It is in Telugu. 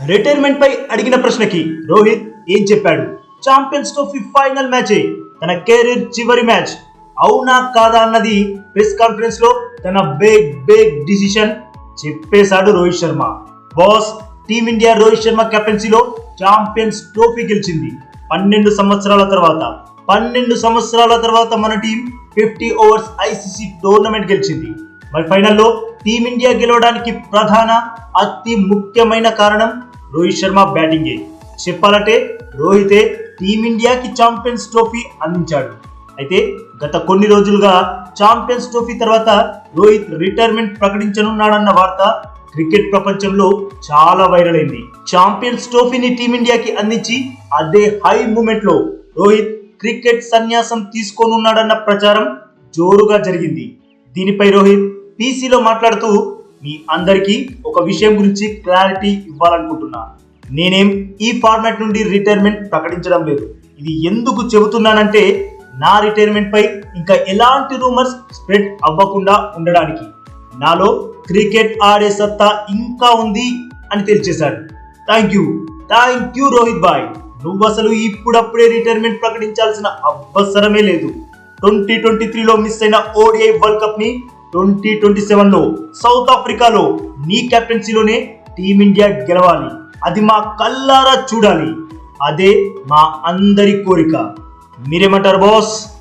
రిటైర్మెంట్ పై అడిగిన ప్రశ్నకి రోహిత్ ఏం చెప్పాడు? ఛాంపియన్స్ ట్రోఫీ ఫైనల్ మ్యాచే తన కెరీర్ చివరి మ్యాచ్ అవునా కాదా అన్నది ప్రెస్ కాన్ఫరెన్స్లో తన బిగ్ బిగ్ డిసిషన్ చెప్పేశాడు Rohit Sharma. Boss team India Rohit Sharma కెప్టెన్సీలో champions trophy గెలిచింది. పన్నెండు సంవత్సరాల తర్వాత పన్నెండు సంవత్సరాల తర్వాత మన team fifty overs ICC tournament గెలిచింది. మరి ఫైనల్లో టీమిండియా గెలవడానికి ప్రధాన అతి ముఖ్యమైన కారణం రోహిత్ శర్మ బ్యాటింగే చెప్పాలంటే రోహితే టీమిండియాకి ఛాంపియన్స్ ట్రోఫీ అందించాడు. అయితే గత కొన్ని రోజులుగా ఛాంపియన్స్ ట్రోఫీ తర్వాత రోహిత్ రిటైర్మెంట్ ప్రకటించనున్నాడన్న వార్త క్రికెట్ ప్రపంచంలో చాలా వైరల్ అయింది. ఛాంపియన్స్ ట్రోఫీని టీమిండియాకి అందించి అదే హై మూమెంట్లో రోహిత్ క్రికెట్ సన్యాసం తీసుకోనున్నాడన్న ప్రచారం జోరుగా జరిగింది. దీనిపై రోహిత్ పీసీలో మాట్లాడుతూ మీ అందరికీ ఒక విషయం గురించి క్లారిటీ ఇవ్వాలనుకుంటున్నా. నేనేం ఈ ఫార్మాట్ నుండి రిటైర్మెంట్ ప్రకటించడం లేదు. ఇది ఎందుకు చెబుతున్నానంటే నా రిటైర్మెంట్ పై ఇంకా ఎలాంటి రూమర్స్ స్ప్రెడ్ అవ్వకుండా ఉండడానికి. నాలో క్రికెట్ ఆడే సత్తా ఇంకా ఉంది అని తెలిచేశాడు thank you. Thank you Rohit bye నువ్వు అసలు ఇప్పుడప్పుడే రిటైర్మెంట్ ప్రకటించాల్సిన అవసరమే లేదు. ట్వంటీ ట్వంటీ త్రీలో మిస్ అయిన ఓడిఐ వరల్డ్ కప్ని ట్వంటీ ట్వంటీ సెవెన్లో సౌత్ ఆఫ్రికాలో నీ కెప్టెన్సీలోనే టీమిండియా గెలవాలి. అది మా కల్లారా చూడాలి. అదే మా అందరి కోరిక. మీరేమంటారు బాస్?